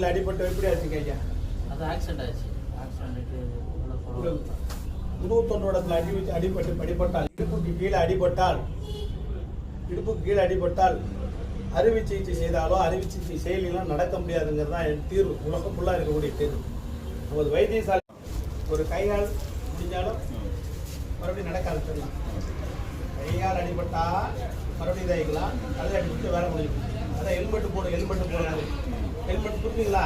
பக்கவாதத்தில் அடிபட்டு எப்படி ஆச்சுங்க ஐயா அது ஆக்சிடென்ட் ஆச்சு. ஆக்சிடென்ட் முதுகு தொண்டோடத்தில் அடி வச்சு அடிபட்டு அடிபட்டால் இடுப்புக்கு கீழே அடிபட்டால் இடுப்புக்கு கீழே அடிபட்டால் அறுவை சிகிச்சை செய்தாலோ அறுவை சிகிச்சை செயலிலாம் நடக்க முடியாதுங்கிறது தான் என் தீர்வு. உலகம் ஃபுல்லாக இருக்கக்கூடிய தீர்வு. நமது வைத்தியசாலை ஒரு கைகால் முடிஞ்சாலும் மறுபடியும் நடக்க ஆரம்பிச்சிடலாம். கைகால் அடிபட்டா மறுபடியும் இதாகிக்கலாம். தலை அடிபட்டு வேலை முடியும் அதான் ஹெல்மெட் போடும் ஹெல்மெட் போடாது ஹெல்மெட் புரியுங்களா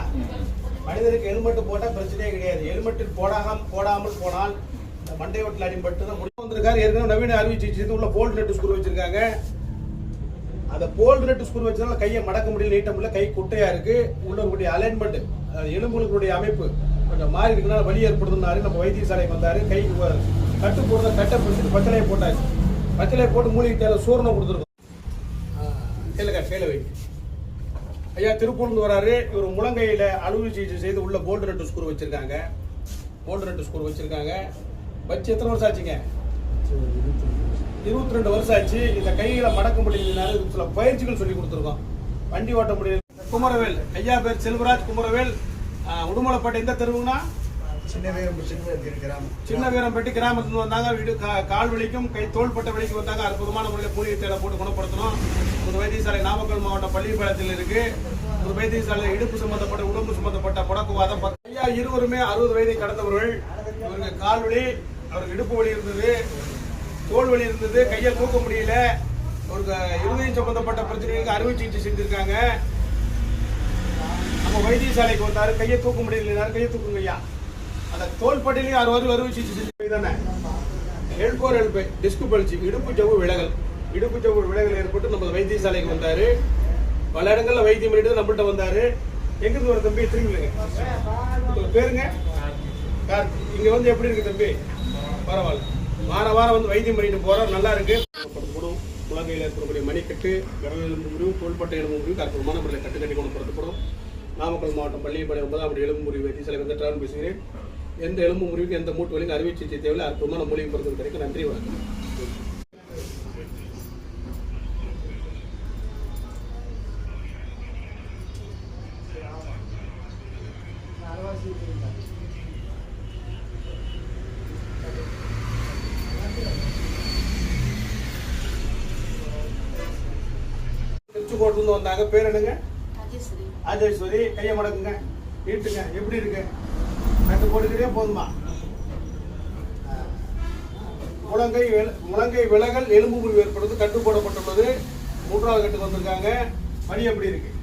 மனிதனுக்கு ஹெல்மெட் போட்டால் பிரச்சனையே கிடையாது. ஹெல்மெட் போடாமல் போடாமல் போனால் இந்த மண்டை ஓட்டில் அடிபட்டு தான் முடிவு வந்திருக்காரு ஏற்கனவே நவீன அறுவை சிகிச்சை உள்ள போல்ட் நெட் ஸ்க்ரூ வச்சிருக்காங்க. அந்த போல்ட் நெட் ஸ்க்ரூ வச்சதால கையை மடக்க முடியல நீட்ட முடியல. கை குட்டையா இருக்கு. உள்ள இருக்கக்கூடிய அலைன்மெண்ட் எலும்புகளுடைய அமைப்பு கொஞ்சம் மாறி இருக்கனால வலி ஏற்படுதுனாரு நம்ம வைத்தியசாலை வந்தாரு. கை கட்டு போடுறத கட்டை பிடிச்சிட்டு பச்சளையை போட்டாச்சு. பச்சளையை போட்டு மூலிகை தேவை சூரணம் கொடுத்துருக்கோம். கேளுங்க கேளு வைங்க ஐயா திருப்பூர்ந்து வராரு. இவர் முழங்கையில் அறுவை சிகிச்சை செய்து உள்ள போல்டு ரெட்டு ஸ்கூர் வச்சிருக்காங்க. போல்டு ரெட்டு ஸ்கூர் வச்சிருக்காங்க. வச்சு எத்தனை வருஷம் ஆச்சுங்க? இருபத்தி ரெண்டு வருஷம் ஆச்சு. இந்த கையில் மடக்க முடியலனால சில பயிற்சிகள் சொல்லி கொடுத்துருக்கோம். வண்டி ஓட்ட முடியல. குமரவேல் ஐயா பேர் செல்வராஜ் குமரவேல். ஆஹ், உடுமலைப்பேட்டை எந்த தெருவுங்கன்னா சின்ன வீரம்பட்டி கிராமத்துல வந்தாங்க. வீடு கால் வலிக்கும் கை தோள்பட்ட வலிக்கு வந்தாங்க. அற்புதமான முறையில் மூலிகை தேட போட்டு குணப்படுத்தணும். ஒரு வைத்தியசாலை நாமக்கல் மாவட்டம் பள்ளிப்பாளையத்தில் இருக்கு. ஒரு வைத்தியசாலை இடுப்பு சம்பந்தப்பட்ட உடம்பு சம்பந்தப்பட்ட முடக்குவாதம் ஐயா இருவருமே அறுபது வயதை கடந்தவர்கள். இவருக்கு கால் வலி அவருக்கு இடுப்பு வலி இருந்தது தோல் வலி இருந்தது கையை தூக்க முடியல. அவருக்கு இருதயம் சம்பந்தப்பட்ட பிரச்சனைகளுக்கு அறுவை சிகிச்சை செஞ்சிருக்காங்க. நம்ம வைத்தியசாலைக்கு வந்தாரு. கையை தூக்க முடியல. கையை தூக்குங்க ஐயா. அந்த தோள்பட்டையிலையும் அறுபது அறுவை சிகிச்சை தானே எல்போர் எல்பை டிஸ்கு பழிச்சு இடுப்பு ஜவ்வு விலகல். இடுப்பு ஜவ்வு விலகல் ஏற்பட்டு நம்ம வைத்தியசாலைக்கு வந்தார். பல இடங்களில் வைத்தியம் பண்ணிட்டு நம்மள்ட்ட வந்தார். எங்கிருந்து வர தம்பி? திரும்பிங்க. பேருங்க? கார்த்தி இங்க வந்து எப்படி இருக்கு தம்பி? பரவாயில்ல. வார வாரம் வந்து வைத்தியம் பண்ணிட்டு போகிறோம் நல்லா இருக்கு. உலகையில் இருக்கக்கூடிய மணிக்கட்டு விரல் எலும்பு முறிவு தோள்பட்டை எலும்பு முறிவு அற்புதமான முறையில் கட்டு கட்டி குணப்படுத்தப்படும் நாமக்கல் மாவட்டம் பள்ளிப்பாளையம் ஒன்பதாம் அப்படி எலும்பு முறிவு வைத்தியசாலை வந்து டிராவல் பேசுகிறேன் எந்த எலும்பு முறிவுக்கு எந்த மூட்டு வலிக்கு அறுவை சிகிச்சை தேவையில்லை. அற்புதமான மூலிகை மருந்து கிடைக்கும். நன்றி வணக்கம். திருச்சிக்கோட்டிலிருந்து வந்தாங்க பேர் என்னங்க? ராஜேஸ்வரி. கையை மடக்குங்க. நீட்டுங்க. எப்படி இருக்கு? ரெண்டு போட்டுக்கிட்டே போதுமா? முழங்கை வில- முழங்கை விலகல் எலும்பு முறிவு ஏற்படுது கட்டுப்படப்பட்டுள்ளது. மூன்றாவது கட்டுக்கு வந்திருக்காங்க. பணி எப்படி இருக்கு?